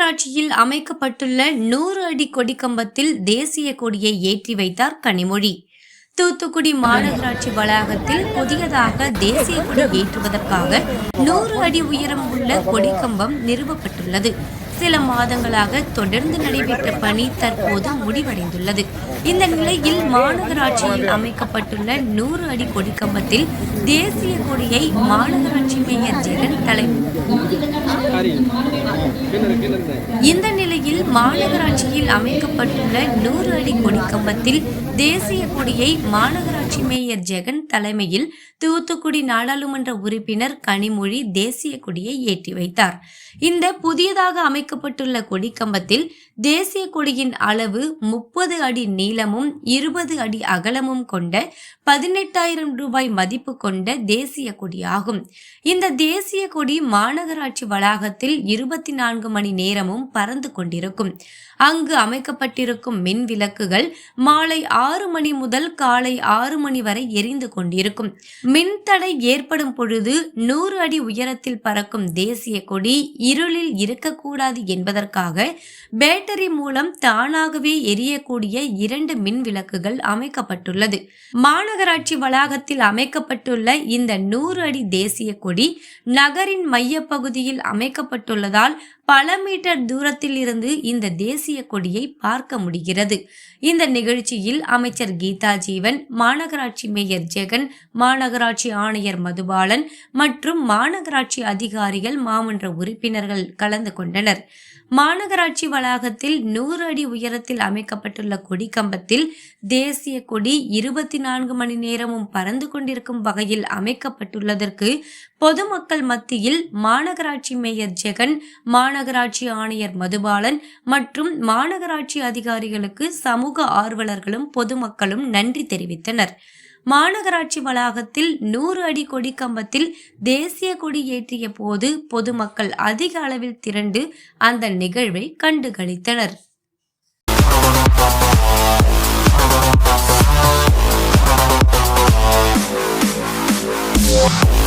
மாநகராட்சியில் அமைக்கப்பட்டுள்ள நூறு அடி கொடிக்கம்பத்தில் தேசிய கொடியை ஏற்றி வைத்தார் கனிமொழி. தூத்துக்குடி மாநகராட்சி வளாகத்தில் புதியதாக தேசிய கொடி ஏற்றுவதற்காக நூறு அடி உயரம் உள்ள கொடிக்கம்பம் நிறுவப்பட்டுள்ளது. சில மாதங்களாக தொடர்ந்து நடைபெற்ற பணி தற்போது முடிவடைந்துள்ளது. இந்த நிலையில் மாநகராட்சியில் அமைக்கப்பட்டுள்ள நூறு அடி கொடிக்கம்பத்தில் தேசிய கொடியை மாநகராட்சி மேயர் ஜெகன் தலைமை இந்த நிலையில் மாநகராட்சியில் அமைக்கப்பட்டுள்ள நூறு அடி கொடிக்கம்பத்தில் தேசிய கொடியை மாநகராட்சி மேயர் ஜெகன் தலைமையில் தூத்துக்குடி நாடாளுமன்ற உறுப்பினர் கனிமொழி தேசிய கொடியை ஏற்றி வைத்தார். இந்த புதியதாக அமைக்க அமைக்கப்பட்டுள்ள கொடிக்கம்பத்தில் தேசிய கொடியின் அளவு முப்பது அடி நீளமும் இருபது அடி அகலமும் கொண்ட பதினெட்டாயிரம் ரூபாய் மதிப்பு கொண்ட தேசிய கொடியாகும். இந்த தேசிய கொடி மாநகராட்சி வளாகத்தில் இருபத்தி நான்கு மணி நேரமும் பறந்து கொண்டிருக்கும். அங்கு அமைக்கப்பட்டிருக்கும் மின் விளக்குகள் மாலை ஆறு மணி முதல் காலை ஆறு மணி வரை எரிந்து கொண்டிருக்கும். மின்தடை ஏற்படும் பொழுது நூறு அடி உயரத்தில் பறக்கும் தேசிய கொடி இருளில் இருக்கக்கூடாது என்பதற்காக பேட்டரி மூலம் தானாகவே எரியக்கூடிய இரண்டு மின் விளக்குகள் அமைக்கப்பட்டுள்ளது. மாநகராட்சி வளாகத்தில் அமைக்கப்பட்டுள்ள இந்த நூறு அடி தேசிய கொடி நகரின் மையப்பகுதியில் அமைக்கப்பட்டுள்ளதால் பல மீட்டர் தூரத்தில் இருந்து இந்த தேசிய கொடியை பார்க்க முடிகிறது. இந்த நிகழ்ச்சியில் அமைச்சர் கீதா ஜீவன் மாநகராட்சி மேயர் ஜெகன் மாநகராட்சி ஆணையர் மதுபாலன் மற்றும் மாநகராட்சி அதிகாரிகள் மாமன்ற உறுப்பினர்கள் கலந்து கொண்டனர். மாநகராட்சி வளாகத்தில் நூறு அடி உயரத்தில் அமைக்கப்பட்டுள்ள கொடி கம்பத்தில் தேசிய கொடி இருபத்தி நான்கு மணி நேரமும் பறந்து கொண்டிருக்கும் வகையில் அமைக்கப்பட்டுள்ளதற்கு பொதுமக்கள் மத்தியில் மாநகராட்சி மேயர் ஜெகன் மாநகராட்சி ஆணையர் மதுபாலன் மற்றும் மாநகராட்சி அதிகாரிகளுக்கு சமூக ஆர்வலர்களும் பொதுமக்களும் நன்றி தெரிவித்தனர். மாநகராட்சி வளாகத்தில் நூறு அடி கொடி கம்பத்தில் தேசிய கொடி ஏற்றிய போது பொதுமக்கள் அதிக அளவில் திரண்டு அந்த நிகழ்வை கண்டுகளித்தனர் Yeah.